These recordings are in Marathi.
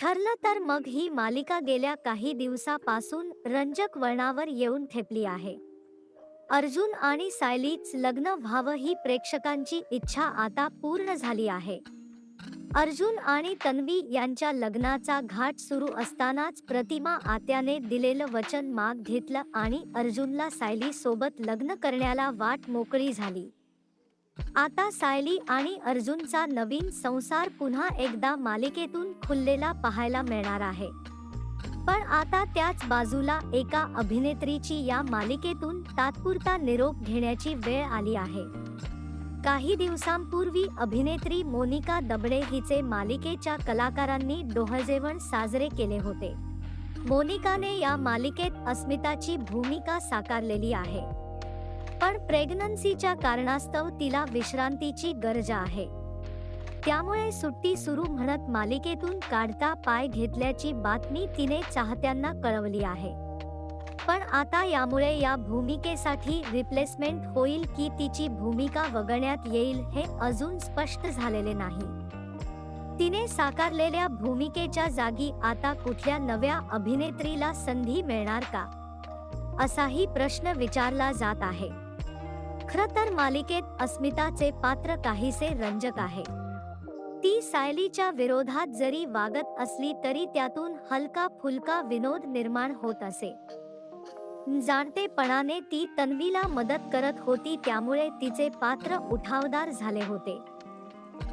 ठरलं तर मग ही मालिका गेल्या काही दिवसापासून रंजक वळणावर येऊन ठेपली आहे. अर्जुन आणि सायलीच लग्न व्हावं ही प्रेक्षकांची इच्छा आता पूर्ण झाली आहे. अर्जुन आणि तन्वी यांच्या लग्नाचा घाट सुरू असतानाच प्रतिमा आत्याने दिलेलं वचन माग घेतलं आणि अर्जुनला सायली सोबत लग्न करण्याला वाट मोकळी झाली. आता सायली आणि अर्जुनचा नवीन संसार पुन्हा एकदा मालिकेतून खुललेला पाहायला मिळणार आहे. पण आता त्याच बाजूला एका अभिनेत्रीची या मालिकेतून तात्पुरता निरोप घेण्याची वेळ आली आहे. काही दिवसांपूर्वी अभिनेत्री मोनिका दबडे हिचे मालिकेच्या कलाकारांनी डोहजेवण साजरे केले होते. मोनिकाने या मालिकेत अस्मिताची भूमिका साकारलेली आहे. पण प्रेग्नन्सीच्या कारणास्तव तिला विश्रांतीची गरज आहे. त्यामुळे सुट्टी सुरू म्हणत मालिकेतून काढता पाय घेतल्याची बातमी तिने चाहत्यांना कळवली आहे. पण आता यामुळे या भूमिकेसाठी रिप्लेसमेंट होईल की तिची भूमिका वगळण्यात येईल हे अजून स्पष्ट झालेले नाही. तिने साकारलेल्या भूमिकेच्या जागी आता कुठल्या नव्या अभिनेत्रीला संधी मिळणार का? असाही प्रश्न विचारला जात आहे. खरं तर मालिकेत अस्मिताचे पात्र काहीसे रंजक आहे. ती सायलीच्या विरोधात जरी वागत असली तरी त्यातून हलका फुलका विनोद निर्माण होत असे. जाणतेपणाने ती तन्वीला मदत करत होती त्यामुळे तिचे पात्र उठावदार झाले होते.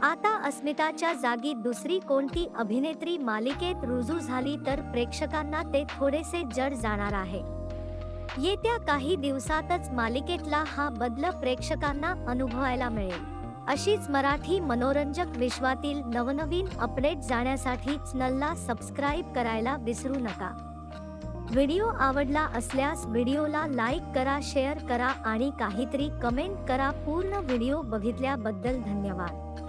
आता अस्मिताच्या जागी दुसरी कोणती अभिनेत्री मालिकेत रुजू झाली तर प्रेक्षकांना ते थोडेसे जड जाणार आहे. येत्या काही दिवसातच मालिकेतला हा बदल प्रेक्षकांना अनुभवायला मिळेल. अशीच मराठी मनोरंजक विश्वातील नवनवीन अपडेट जाण्यासाठी चॅनलला सबस्क्राईब करायला विसरू नका. व्हिडिओ आवडला असल्यास व्हिडिओला लाईक करा शेअर करा आणि काहीतरी कमेंट करा. पूर्ण व्हिडिओ बघितल्याबद्दल धन्यवाद.